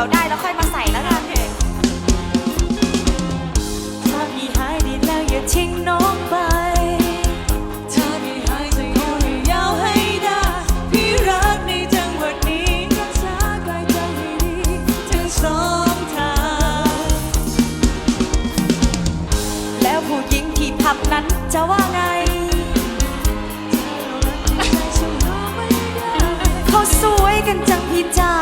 ดี๋ยวได้แล้วค่อยมาใส่แล้วกันถ้าพี่หายดีแล้วอย่าทิ้งน้องไป ถ้าพี่หายจะอยู่ให้ยาวให้ได้ พี่รักในจังหวัดนี้รักษากายใจให้ดีทั้งสองทาง แล้วผู้หญิงที่พับนั้นจะว่าไง เขาสวยกันจังพี่จ๋า